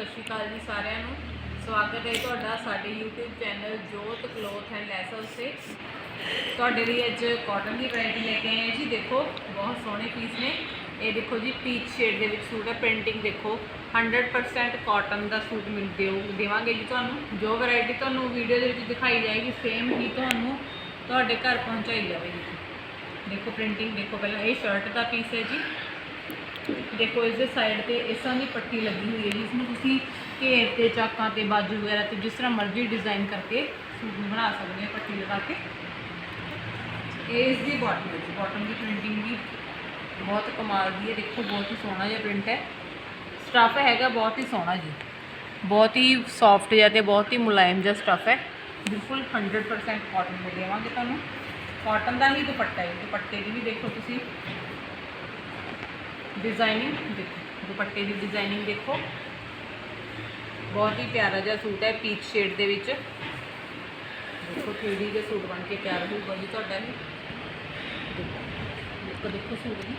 ਸਤਿ ਸ਼੍ਰੀ ਅਕਾਲ ਜੀ ਸਾਰਿਆਂ ਨੂੰ। ਸਵਾਗਤ ਹੈ ਤੁਹਾਡਾ ਸਾਡੇ YouTube channel Jot cloth and ਲੈਸਲ ਸੇ। ਤੁਹਾਡੇ ਲਈ ਅੱਜ ਕਾਟਨ ਦੀ ਵੈਰਾਈਟੀ ਲੈ ਕੇ ਆਏ ਜੀ। ਦੇਖੋ, ਬਹੁਤ ਸੋਹਣੇ ਪੀਸ ਨੇ। ਇਹ ਦੇਖੋ ਜੀ ਪੀਚ ਸ਼ੇਡ ਦੇ ਵਿੱਚ ਸੂਟ ਹੈ। ਪ੍ਰਿੰਟਿੰਗ ਦੇਖੋ 100% ਕਾਟਨ ਦਾ ਸੂਟ ਮਿਲ ਦਿਓ, ਦੇਵਾਂਗੇ ਜੀ ਤੁਹਾਨੂੰ। ਜੋ ਵੈਰਾਈਟੀ ਤੁਹਾਨੂੰ ਵੀਡੀਓ ਦੇ ਵਿੱਚ ਦਿਖਾਈ ਜਾਏਗੀ ਸੇਮ ਹੀ ਤੁਹਾਨੂੰ ਤੁਹਾਡੇ ਘਰ ਪਹੁੰਚਾਈ ਜਾਵੇਗੀ। ਦੇਖੋ ਪ੍ਰਿੰਟਿੰਗ ਦੇਖੋ ਪਹਿਲਾਂ ਇਹ ਸ਼ਰਟ ਦਾ ਪੀਸ ਹੈ ਜੀ। ਦੇਖੋ, ਇਸ ਦੇ ਸਾਈਡ ਤੇ ਇਸ ਤਰ੍ਹਾਂ ਦੀ ਪੱਟੀ ਲੱਗੀ ਹੋਈ ਹੈ ਜਿਸ ਨੂੰ ਤੁਸੀਂ ਘੇਰ ਤੇ ਚਾਕਾਂ ਤੇ ਬਾਜੂ ਵਗੈਰਾ ਤੇ ਜਿਸ ਤਰ੍ਹਾਂ ਮਰਜ਼ੀ ਡਿਜ਼ਾਈਨ ਕਰਕੇ ਸੂਟ ਨੂੰ ਬਣਾ ਸਕਦੇ ਹੋ, ਪੱਟੀ ਲਗਾ ਕੇ। ਇਸ ਦੀ ਬਾਟਮ ਹੈ ਜੀ। ਬਾਟਮ ਦੀ ਪ੍ਰਿੰਟਿੰਗ ਵੀ ਬਹੁਤ ਕਮਾਲ ਦੀ ਹੈ। ਦੇਖੋ, ਬਹੁਤ ਹੀ ਸੋਹਣਾ ਜਿਹਾ ਪ੍ਰਿੰਟ ਹੈ। ਸਟੱਫ ਹੈਗਾ, ਬਹੁਤ ਹੀ ਸੋਹਣਾ ਜੀ। ਬਹੁਤ ਹੀ ਸੌਫਟ ਜਿਹਾ ਤੇ ਬਹੁਤ ਹੀ ਮੁਲਾਇਮ ਜਿਹਾ ਸਟੱਫ ਹੈ। ਬਿਲਕੁਲ 100% ਕਾਟਨ ਦੇ ਦੇਵਾਂਗੇ ਤੁਹਾਨੂੰ। ਕਾਟਨ ਦਾ ਹੀ ਦੁਪੱਟਾ ਹੈ। ਦੁਪੱਟੇ ਦੀ ਵੀ ਦੇਖੋ ਤੁਸੀਂ। ਡਿਜ਼ਾਈਨਿੰਗ ਦੇਖੋ, ਦੁਪੱਟੇ ਦੀ ਡਿਜ਼ਾਈਨਿੰਗ ਦੇਖੋ। ਬਹੁਤ ਹੀ ਪਿਆਰਾ ਜਿਹਾ ਸੂਟ ਹੈ ਪੀਚ ਸ਼ੇਡ ਦੇ ਵਿੱਚ। ਦੇਖੋ ਥ੍ਰੀ ਦੇ ਸੂਟ ਬਣ ਕੇ ਤਿਆਰ ਹੋਊਗਾ ਜੀ ਤੁਹਾਡਾ ਇਹ ਦੇਖੋ ਦੇਖੋ ਦੇਖੋ ਸੂਟ ਦੀ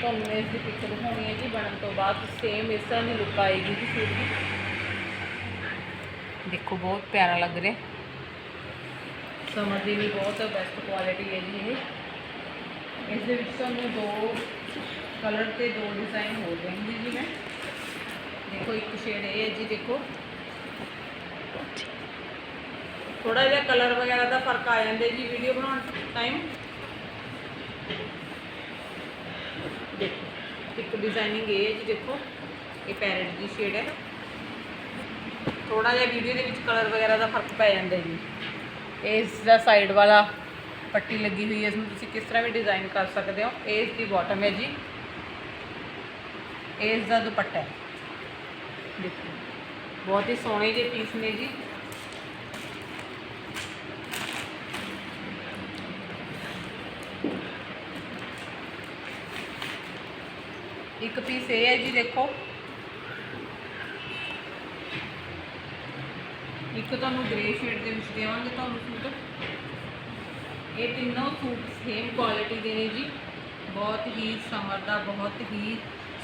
ਤੁਹਾਨੂੰ ਇਸ ਦੀ ਪਿਕਚਰ ਦਿਖਾਉਣੀ ਹੈ ਜੀ, ਬਣਨ ਤੋਂ ਬਾਅਦ ਸੇਮ ਇਸ ਤਰ੍ਹਾਂ ਦੀ ਲੁੱਕ ਆਏਗੀ ਜੀ ਸੂਟ ਦੀ। ਦੇਖੋ, ਬਹੁਤ ਪਿਆਰਾ ਲੱਗ ਰਿਹਾ। ਸਮਰ ਦੀ ਵੀ ਬਹੁਤ ਬੈਸਟ ਕੁਆਲਿਟੀ ਹੈ ਜੀ ਇਹ। ਇਸ ਦੇ ਵਿੱਚ ਤੁਹਾਨੂੰ ਦੋ ਕਲਰ ਤੇ ਦੋ ਡਿਜ਼ਾਈਨ ਹੋ ਜਾਣਗੇ ਜੀ ਮੈਂ। ਦੇਖੋ, ਇੱਕ ਸ਼ੇਡ ਇਹ ਹੈ ਜੀ, ਦੇਖੋ। ਥੋੜਾ ਜਿਹਾ ਕਲਰ ਵਗੈਰਾ ਦਾ ਫ਼ਰਕ ਆ ਜਾਂਦਾ ਜੀ ਵੀਡੀਓ ਬਣਾਉਣ ਟਾਈਮ ਦੇਖੋ, ਇੱਕ ਡਿਜ਼ਾਈਨਿੰਗ ਇਹ ਹੈ ਜੀ, ਦੇਖੋ। ਇਹ ਪੈਰਟ ਦੀ ਸ਼ੇਡ ਹੈ। ਥੋੜਾ ਜਿਹਾ ਵੀਡੀਓ ਦੇ ਵਿੱਚ ਕਲਰ ਵਗੈਰਾ ਦਾ ਫ਼ਰਕ ਪੈ ਜਾਂਦਾ ਜੀ। ਇਸ ਦਾ ਸਾਈਡ ਵਾਲਾ ਪੱਟੀ ਲੱਗੀ ਹੋਈ ਹੈ, ਇਸ ਨੂੰ ਤੁਸੀਂ ਕਿਸ ਤਰ੍ਹਾਂ ਵੀ ਡਿਜ਼ਾਈਨ ਕਰ ਸਕਦੇ ਹੋ, ਇਹ ਇਸ ਦੀ ਬਾਟਮ ਹੈ ਜੀ। ਇਸ ਦਾ ਦੁਪੱਟਾ ਹੈ। ਦੇਖੋ। ਬਹੁਤ ਹੀ ਸੋਹਣੇ ਜਿਹੇ ਪੀਸ ਨੇ ਜੀ। ਇੱਕ ਪੀਸ ਇਹ ਹੈ ਜੀ, ਦੇਖੋ। ਇੱਕ ਤੁਹਾਨੂੰ ਗ੍ਰੇ ਸ਼ੇਡ ਦੇ ਵਿੱਚ ਦੇਵਾਂਗੇ ਤੁਹਾਨੂੰ ਸੂਟ। ਇਹ ਤਿੰਨੋਂ ਸੂਟ ਸੇਮ ਕੁਆਲਿਟੀ ਦੇ ਨੇ ਜੀ। ਬਹੁਤ ਹੀ ਸਮਰ ਦਾ, ਬਹੁਤ ਹੀ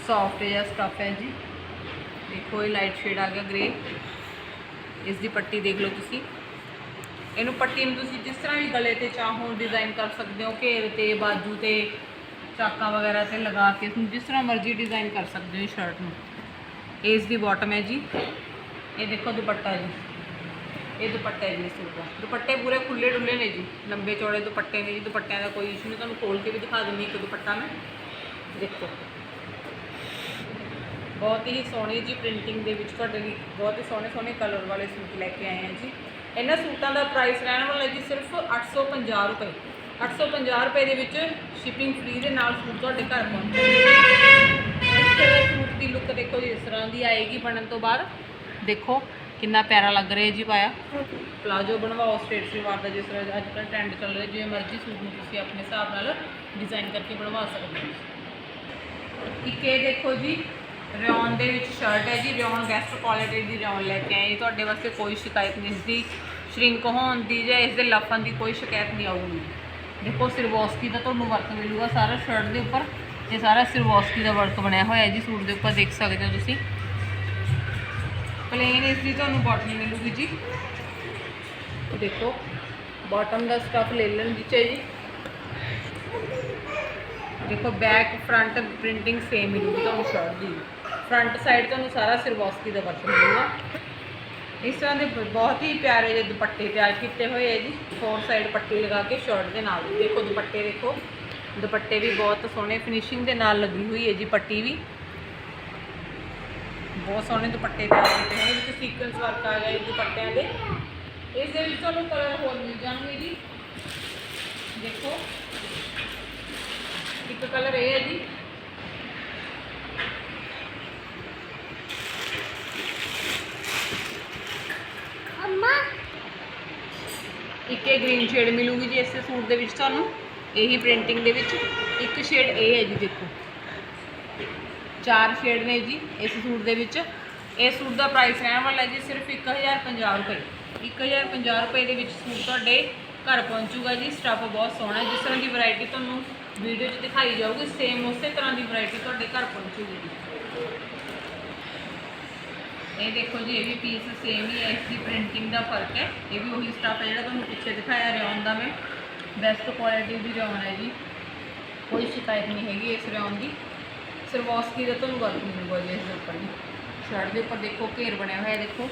ਸੌਫਟ ਜਿਹਾ ਸਟਫ ਹੈ ਜੀ। ਦੇਖੋ, ਇਹ ਲਾਈਟ ਸ਼ੇਡ ਆ ਗਿਆ ਗ੍ਰੇ ਇਸ ਦੀ ਪੱਟੀ ਦੇਖ ਲਓ ਤੁਸੀਂ। ਇਹਨੂੰ ਪੱਟੀ ਨੂੰ ਤੁਸੀਂ ਜਿਸ ਤਰ੍ਹਾਂ ਵੀ ਗਲੇ ਤੇ ਚਾਹੋ ਡਿਜ਼ਾਈਨ ਕਰ ਸਕਦੇ ਹੋ, ਘੇਰ ਤੇ, ਬਾਜੂ ਤੇ, ਚਾਕਾਂ ਵਗੈਰਾ ਤੇ ਲਗਾ ਕੇ ਤੁਸੀਂ ਜਿਸ ਤਰ੍ਹਾਂ ਮਰਜ਼ੀ ਡਿਜ਼ਾਈਨ ਕਰ ਸਕਦੇ ਹੋ ਸ਼ਰਟ ਨੂੰ। ਇਸ ਦੀ ਬਾਟਮ ਹੈ ਜੀ। ਇਹ ਦੇਖੋ ਦੁਪੱਟਾ ਜੀ। ਇਹ ਦੁਪੱਟਾ ਹੈ ਜੀ ਇਸ ਸੂਟ ਦਾ ਦੁਪੱਟੇ ਪੂਰੇ ਖੁੱਲੇ ਡੁੱਲੇ ਨੇ ਜੀ, ਲੰਬੇ ਚੌੜੇ ਦੁਪੱਟੇ ਨੇ ਜੀ, ਦੁਪੱਟਿਆਂ ਦਾ ਕੋਈ ਇਸ਼ੂ ਨਹੀਂ, ਤੁਹਾਨੂੰ ਖੋਲ ਕੇ ਵੀ ਦਿਖਾ ਦਿੰਦੀ ਇੱਕ ਦੁਪੱਟਾ ਮੈਂ। ਦੇਖੋ। ਬਹੁਤ ਹੀ ਸੋਹਣੇ ਜੀ ਪ੍ਰਿੰਟਿੰਗ ਦੇ ਵਿੱਚ ਤੁਹਾਡੇ ਲਈ ਬਹੁਤ ਹੀ ਸੋਹਣੇ ਸੋਹਣੇ ਕਲਰ ਵਾਲੇ ਸੂਟ ਲੈ ਕੇ ਆਏ ਹਾਂ ਜੀ। ਇਹਨਾਂ ਸੂਟਾਂ ਦਾ ਪ੍ਰਾਈਸ ਰਹਿਣ ਵਾਲਾ ਜੀ ਸਿਰਫ 850 ਰੁਪਏ। 850 ਰੁਪਏ ਦੇ ਵਿੱਚ ਸ਼ਿਪਿੰਗ ਫ੍ਰੀ ਦੇ ਨਾਲ ਸੂਟ ਤੁਹਾਡੇ ਘਰ ਪਹੁੰਚੇਗਾ ਸੂਟ ਦੀ ਲੁੱਕ ਦੇਖੋ ਜੀ, ਇਸ ਤਰ੍ਹਾਂ ਦੀ ਆਏਗੀ ਬਣਨ ਤੋਂ ਬਾਅਦ। ਦੇਖੋ ਕਿੰਨਾ ਪਿਆਰਾ ਲੱਗ ਰਿਹਾ ਜੀ ਪਾਇਆ। ਪਲਾਜੋ ਬਣਵਾਓ, ਸਟੇਟ ਸਲਵਾਰ ਦਾ ਜਿਸ ਤਰ੍ਹਾਂ ਅੱਜ ਕੱਲ੍ਹ ਟ੍ਰੈਂਡ ਚੱਲ ਰਿਹਾ, ਜਿਵੇਂ ਮਰਜ਼ੀ ਸੂਟ ਨੂੰ ਤੁਸੀਂ ਆਪਣੇ ਹਿਸਾਬ ਨਾਲ ਡਿਜ਼ਾਈਨ ਕਰਕੇ ਬਣਵਾ ਸਕਦੇ ਹੋ। ਇੱਕ ਇਹ ਦੇਖੋ ਜੀ ਰਿਓਨ ਦੇ ਵਿੱਚ ਸ਼ਰਟ ਹੈ ਜੀ ਰਿਓਨ ਗੈਸਟ ਕੁਆਲਿਟੀ ਦੀ ਰਿਓਨ ਲੈ ਕੇ ਆਏ। ਤੁਹਾਡੇ ਵਾਸਤੇ ਕੋਈ ਸ਼ਿਕਾਇਤ ਨਹੀਂ ਇਸ ਦੀ ਸ਼ਰਿੰਕ ਹੋਣ ਦੀ ਜਾਂ ਇਸ ਦੇ ਲੱਫਣ ਦੀ ਕੋਈ ਸ਼ਿਕਾਇਤ ਨਹੀਂ ਆਊਗੀ। ਦੇਖੋ ਸਿਰਵੋਸਕੀ ਦਾ ਤੁਹਾਨੂੰ ਵਰਕ ਮਿਲੂਗਾ ਸਾਰਾ ਸ਼ਰਟ ਦੇ ਉੱਪਰ। ਇਹ ਸਾਰਾ ਸਿਰਵੋਸਕੀ ਦਾ ਵਰਕ ਬਣਿਆ ਹੋਇਆ ਹੈ ਜੀ, ਸੂਟ ਦੇ ਉੱਪਰ ਦੇਖ ਸਕਦੇ ਹੋ ਤੁਸੀਂ। ਪਲੇਨ ਇਸ ਦੀ ਤੁਹਾਨੂੰ ਬਾਟਮ ਮਿਲੂਗੀ ਜੀ। ਦੇਖੋ ਬਾਟਮ ਦਾ ਸਟਫ ਲੈ ਲੈਣ ਵਿੱਚ ਹੈ ਜੀ। ਦੇਖੋ ਬੈਕ ਫਰੰਟ ਪ੍ਰਿੰਟਿੰਗ ਸੇਮ ਮਿਲੂਗੀ ਤੁਹਾਨੂੰ ਸ਼ਰਟ ਦੀ ਫਰੰਟ ਸਾਈਡ ਤੁਹਾਨੂੰ ਸਾਰਾ ਸਿਰਵੋਸਕੀ ਦਾ ਵਰਕ ਮਿਲੂਗਾ। ਇਸ ਤਰ੍ਹਾਂ ਦੇ ਬਹੁਤ ਹੀ ਪਿਆਰੇ ਜਿਹੇ ਦੁਪੱਟੇ ਤਿਆਰ ਕੀਤੇ ਹੋਏ ਹੈ ਜੀ। ਫੋਰ ਸਾਈਡ ਪੱਟੀ ਲਗਾ ਕੇ ਸ਼ਰਟ ਦੇ ਨਾਲ ਦੇਖੋ ਦੁਪੱਟੇ ਦੇਖੋ। ਦੁਪੱਟੇ ਵੀ ਬਹੁਤ ਸੋਹਣੇ ਫਿਨਿਸ਼ਿੰਗ ਦੇ ਨਾਲ ਲੱਗੀ ਹੋਈ ਹੈ ਜੀ ਪੱਟੀ ਵੀ। ਬਹੁਤ ਸੋਹਣੇ ਦੁਪੱਟੇ ਤਿਆਰ ਕੀਤੇ ਹੋਏ ਵਿੱਚ ਸੀਕੁਐਂਸ ਵਰਕ ਆ ਗਿਆ ਇਹ ਦੁਪੱਟਿਆਂ ਦੇ। ਇਸ ਦੇ ਵਿੱਚ ਤੁਹਾਨੂੰ ਕਲਰ ਹੋਰ ਮਿਲ ਜਾਣਗੇ ਜੀ। ਦੇਖੋ। ਇੱਕ ਕਲਰ ਇਹ ਹੈ ਜੀ। ਇੱਕ ਇਹ ਗ੍ਰੀਨ ਸ਼ੇਡ ਮਿਲੂਗੀ ਜੀ ਇਸੇ ਸੂਟ ਦੇ ਵਿੱਚ ਤੁਹਾਨੂੰ। ਇਹੀ ਪ੍ਰਿੰਟਿੰਗ ਦੇ ਵਿੱਚ। ਇੱਕ ਸ਼ੇਡ ਇਹ ਹੈ ਜੀ ਦੇਖੋ। ਚਾਰ ਸ਼ੇਡ ਨੇ ਜੀ, ਇਸ ਸੂਟ ਦੇ ਵਿੱਚ। ਇਸ ਸੂਟ ਦਾ ਪ੍ਰਾਈਸ ਰਹਿਣ ਵਾਲਾ ਜੀ, ਸਿਰਫ 1050 ਰੁਪਏ। 1050 ਰੁਪਏ ਦੇ ਵਿੱਚ ਸੂਟ ਤੁਹਾਡੇ ਘਰ ਪਹੁੰਚੂਗਾ ਜੀ। ਸਟੱਫ ਬਹੁਤ ਸੋਹਣਾ ਜਿਸ ਤਰ੍ਹਾਂ ਦੀ ਵੈਰਾਈਟੀ ਤੁਹਾਨੂੰ ਵੀਡੀਓ 'ਚ ਦਿਖਾਈ ਜਾਊਗੀ ਸੇਮ ਉਸੇ ਤਰ੍ਹਾਂ ਦੀ ਵੈਰਾਈਟੀ ਤੁਹਾਡੇ ਘਰ ਪਹੁੰਚੂਗੀ ਜੀ। ਇਹ ਦੇਖੋ ਜੀ, ਇਹ ਵੀ ਪੀਸ ਸੇਮ ਹੀ ਹੈ, ਇਸ ਦੀ ਪ੍ਰਿੰਟਿੰਗ ਦਾ ਫ਼ਰਕ ਹੈ। ਇਹ ਵੀ ਉਹੀ ਸਟੱਫ ਹੈ ਜਿਹੜਾ ਤੁਹਾਨੂੰ ਪਿੱਛੇ ਦਿਖਾਇਆ ਰਿਓਨ ਦਾ ਮੈਂ। ਬੈਸਟ ਕੁਆਲਿਟੀ ਦੀ ਰਿਓਨ ਹੈ ਜੀ। ਕੋਈ ਸ਼ਿਕਾਇਤ ਨਹੀਂ ਹੈਗੀ ਇਸ ਰਿਓਨ ਦੀ। ਸਰਵੋਸਕੀ ਦਾ ਤੁਹਾਨੂੰ ਵਰਕ ਮਿਲੂਗਾ ਜੀ ਇਸ ਦੇ ਉੱਪਰ ਵੀ ਸ਼ਰਟ ਦੇ ਉੱਪਰ ਦੇਖੋ, ਘੇਰ ਬਣਿਆ ਹੋਇਆ ਦੇਖੋ।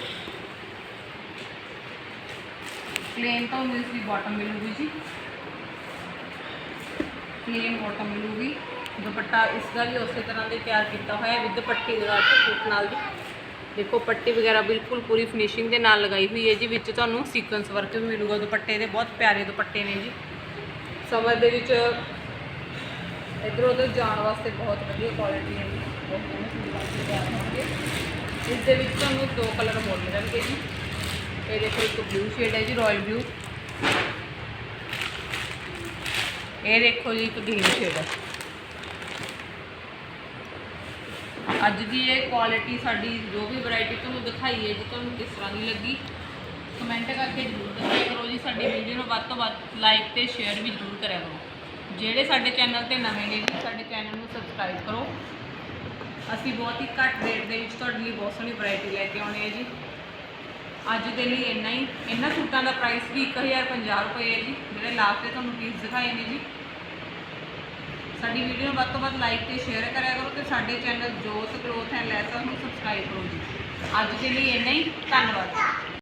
ਪਲੇਨ ਤੁਹਾਨੂੰ ਇਸ ਦੀ ਬਾਟਮ ਮਿਲੂਗੀ ਜੀ। ਪਲੇਨ ਬਾਟਮ ਮਿਲੂਗੀ। ਦੁਪੱਟਾ ਇਸ ਦਾ ਵੀ ਉਸੇ ਤਰ੍ਹਾਂ ਦੇ ਤਿਆਰ ਕੀਤਾ ਹੋਇਆ ਹੈ, ਵਿਦ ਪੱਟੀ ਲਗਾ ਕੇ ਸੂਟ ਨਾਲ ਦੀ ਦੇਖੋ, ਪੱਟੀ ਵਗੈਰਾ ਬਿਲਕੁਲ ਪੂਰੀ ਫਿਨਿਸ਼ਿੰਗ ਦੇ ਨਾਲ ਲਗਾਈ ਹੋਈ ਹੈ ਜੀ, ਵਿੱਚ ਤੁਹਾਨੂੰ ਸੀਕੁਐਂਸ ਵਰਕ ਵੀ ਮਿਲੂਗਾ। ਦੁਪੱਟੇ ਦੇ ਬਹੁਤ ਪਿਆਰੇ ਦੁਪੱਟੇ ਨੇ ਜੀ। ਸਮਰ ਦੇ ਵਿੱਚ ਇੱਧਰ ਉੱਧਰ ਜਾਣ ਵਾਸਤੇ ਬਹੁਤ ਵਧੀਆ ਕੁਆਲਿਟੀ ਹੈ ਜੀ। ਬਹੁਤ ਸੋਹਣੇ ਸੂਟ ਬਣ ਇਸ ਦੇ ਵਿੱਚ ਤੁਹਾਨੂੰ ਦੋ ਕਲਰ ਹੋਰ ਮਿਲਣਗੇ ਜੀ। ਇਹ ਦੇਖੋ, ਇੱਕ ਬਲੂ ਸ਼ੇਡ ਹੈ ਜੀ ਰਾਇਲ ਬਲੂ ਇਹ ਦੇਖੋ ਜੀ, ਇੱਕ ਗ੍ਰੀਨ ਸ਼ੇਡ ਹੈ। ਅੱਜ ਦੀ ਇਹ ਕੁਆਲਿਟੀ ਸਾਡੀ ਜੋ ਵੀ ਵੈਰਾਈਟੀ ਤੁਹਾਨੂੰ ਦਿਖਾਈ ਹੈ, ਜੀ ਤੁਹਾਨੂੰ ਕਿਸ ਤਰ੍ਹਾਂ ਦੀ ਲੱਗੀ ਕਮੈਂਟ ਕਰਕੇ ਜ਼ਰੂਰ ਦੱਸਿਆ ਕਰੋ ਜੀ। ਸਾਡੀ ਵੀਡੀਓ ਨੂੰ ਵੱਧ ਤੋਂ ਵੱਧ ਲਾਈਕ ਤੇ ਸ਼ੇਅਰ ਵੀ ਜ਼ਰੂਰ ਕਰਿਆ ਕਰੋ। ਜਿਹੜੇ ਸਾਡੇ ਚੈਨਲ ਤੇ ਨਵੇਂ ਨੇ ਜੀ, ਸਾਡੇ ਚੈਨਲ ਨੂੰ ਸਬਸਕ੍ਰਾਈਬ ਕਰੋ। ਅਸੀਂ ਬਹੁਤ ਹੀ ਘੱਟ ਰੇਟ ਦੇ ਵਿੱਚ ਤੁਹਾਡੇ ਲਈ ਬਹੁਤ ਸੋਹਣੀ ਵੈਰਾਈਟੀ ਲੈ ਕੇ ਆਉਣੇ ਆ ਜੀ। ਅੱਜ ਦੇ ਲਈ ਇੰਨਾ ਹੀ। ਇਹਨਾਂ ਸੂਟਾਂ ਦਾ ਪ੍ਰਾਈਸ ਵੀ 1050 ਰੁਪਏ ਹੈ ਜੀ, ਜਿਹੜੇ ਲਾਸਟ ਤੇ ਤੁਹਾਨੂੰ ਪੀਸ ਦਿਖਾਏ ਨੇ ਜੀ। ਸਾਡੀ ਵੀਡੀਓ ਨੂੰ ਵੱਧ ਤੋਂ ਵੱਧ ਲਾਈਕ ਤੇ ਸ਼ੇਅਰ ਕਰਿਆ ਕਰੋ ਤੇ ਸਾਡੇ channel Jot cloth and laser ਨੂੰ ਸਬਸਕ੍ਰਾਈਬ ਕਰੋ ਜੀ। ਅੱਜ ਦੇ ਲਈ ਇੰਨਾ ਹੀ। ਧੰਨਵਾਦ।